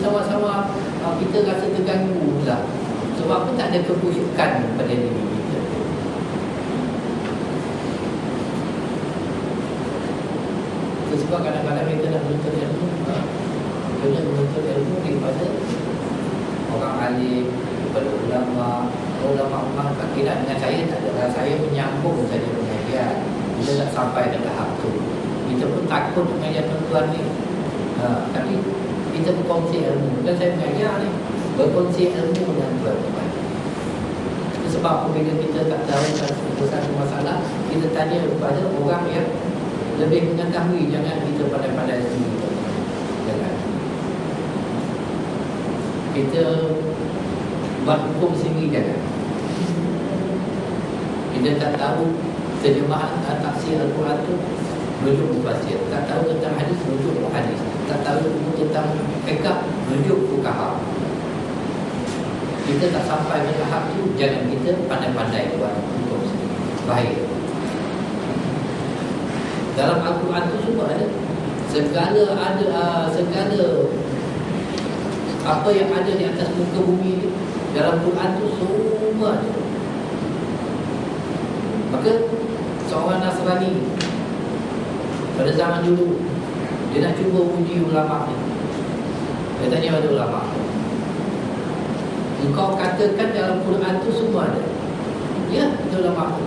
sama-sama uh, kita rasa terganggu pula. Sebab apa tak ada kepusyukan pada diri kita. Itu sebab kadang-kadang kita nak menuntut ilmu, ha? Kita menuntut ilmu daripada orang alim, daripada ulama, ulama memang tidak dengan saya tak ada saya menyambung saja pengajian. Kita tak sampai ke tahap tu. Kita pun takut mengajar tuan ni. Ha, tapi kita berkongsi ilmu. Bukan saya mengajar ni. Berkongsi ilmu dengan tuan-tuan. Sebab apabila kita tak tahu satu masalah, kita tanya kepada orang yang lebih mengetahui. Jangan kita pandai-pandai sendiri. Jangan. Kita buat hukum sendiri jangan. Kita tak tahu terjemahan tafsir Al-Quran tu rujuk mufasir. Tak tahu tentang hadis, rujuk hadis. Tak tahu tentang fiqh, rujuk fuqaha. Kita tak sampai ke tahap tu, jangan kita pandai-pandai buat hukum. Baik. Dalam Al-Quran tu semua ada. Segala ada uh, segala apa yang ada di atas muka bumi ni dalam Quran tu semua ada. Maka seorang Nasrani pada zaman dulu dia nak cuba uji ulama ni. Dia tanya pada ulama. Engkau katakan dalam Quran tu semua ada. Ya, betul ulama tu.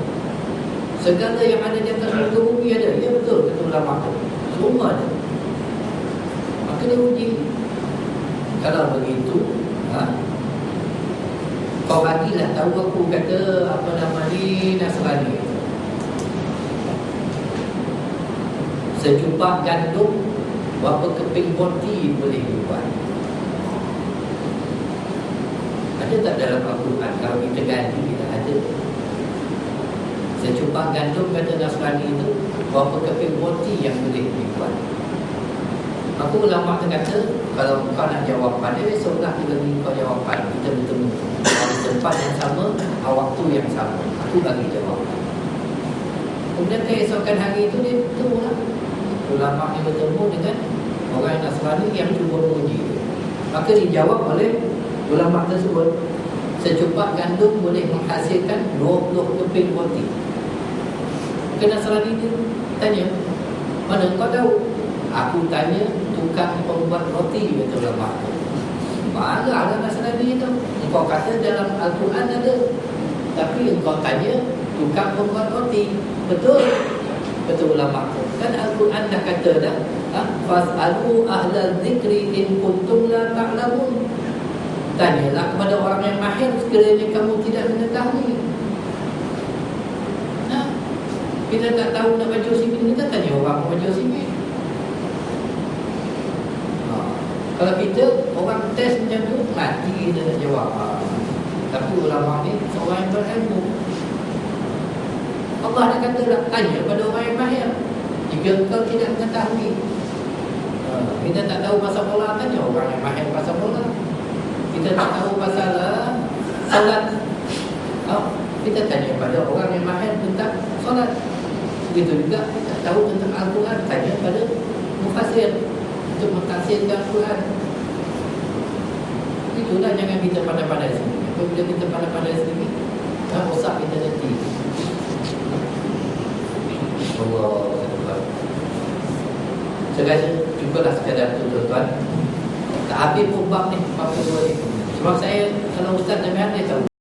Segala yang ada di atas muka bumi ada. Ya betul, betul ulama tu. Semua ada. Maka dia uji. Kalau begitu, ha? kau bagilah tahu aku kata apa nama ni Nasrani. Sejumpah gandum berapa keping roti boleh dibuat. Ada tak dalam Al-Quran? Kalau kita ganti kita ada. Secumpah gandum kata Nasrani itu Berapa keping roti yang boleh dibuat? Aku ulama tu kata Kalau kau nak jawapan dia Besoklah kita beri kau jawapan. Kita bertemu. Di tempat yang sama Waktu yang sama. Aku bagi jawapan. Kemudian keesokan hari itu Dia bertemu lah Ulama ni bertemu dengan Orang Nasrani yang cuba menguji. Maka dijawab oleh ulama tersebut Secupak gandum boleh menghasilkan 20 keping roti. Kena Nasrani dia tanya Mana kau tahu? Aku tanya tukang pembuat roti Kata ulama. Marahlah Nasrani itu. Engkau kata dalam Al-Quran ada Tapi engkau tanya Tukang pembuat roti. Betul? Betul ulama Kan Al-Quran dah kata dah ha? Fas'alu ahlal zikri in kuntum la ta'lamun Tanyalah kepada orang yang mahir sekiranya kamu tidak mengetahui. Nah, kita tak tahu nak baca sini, kita tanya orang baca sini. Ha. Kalau kita orang test macam tu, mati kita nak jawab. Ha. Tapi ulama ni seorang yang berilmu. Allah dah kata dah tanya kepada orang yang. Jika kau tidak mengetahui. Ha. Kita tak tahu pasal bola, tanya orang yang mahir pasal bola. Kita tak tahu pasal uh, salat. Oh, kita tanya pada orang yang mahir tentang salat. Begitu juga kita tahu tentang Al-Quran, tanya pada mufasir untuk mentafsirkan Al-Quran. Itulah jangan kita pandai-pandai sini. Apabila kita pandai-pandai sini, tak rosak kita nanti. Allah Rasa cubalah sekadar tu tuan-tuan. Tak habis pun bab ni kedua ni. Sebab saya Kalau Ustaz Namian dia tahu